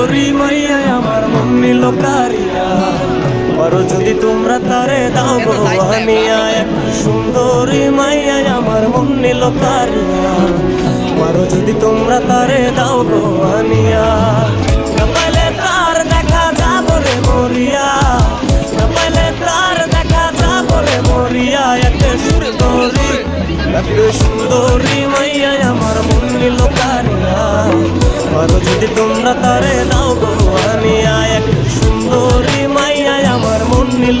করি মাইয়া আমার মম্মি লোকারিয়া পারো যদি তোমরা তারে দাও গো হামিয়া একটু সুন্দরী মাইয়া আমার মম্মি লোকারিয়া পারো যদি তোমরা তারে দাও গো হামিয়া সুন্দরী মাইয়া আমার মন্দির লোকারিয়া পারো যদি তোমরা তারে দাও গো আমি একটা সুন্দরী মাইয়া আমার মন নিল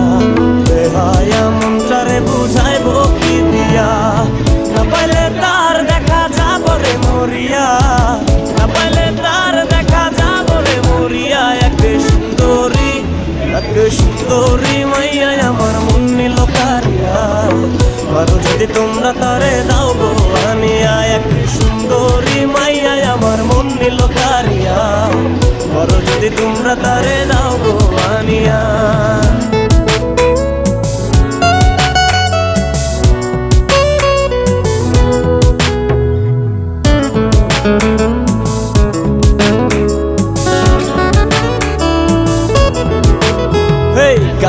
এক মাইয়া আমার মুন্নি লোকারিয়া কারিয়া পারো যদি তোমরা তারে দাও গো আনিয়া এক সুন্দরী মাইয়া আমার মুন্নি লোকারিয়া কারিয়া পারো যদি তোমরা তারে দাও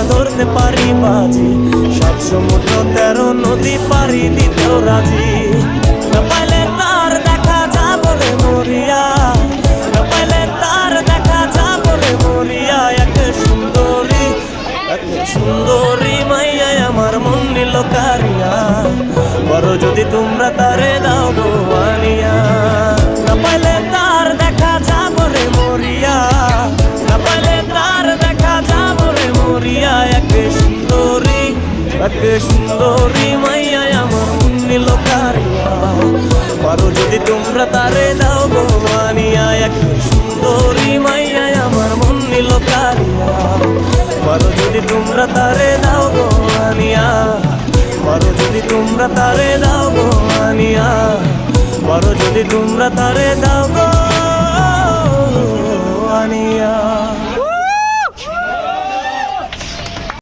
আমার ধরতে পারি বাজি, সব সমুদ্র তেরো নদী পারি দিতেও রাজি। তার দেখা যাব রে মরিয়া তার দেখা এক সুন্দরী সুন্দরী মাইয়া আমার মন নিল কারিয়া। বড় যদি তোমরা তারে এক সুন্দরী মাইয়া, আমার নিল কারিয়া পারো যদি তোমরা তারে দাও গো আনিয়া এক সুন্দরী মাইয়া, আমার মন নিল কারিয়া পারো যদি তোমরা তারে দাও গো আনিয়া পারো যদি তোমরা তারে দাও গো আনিয়া পারো যদি তোমরা তারে দাও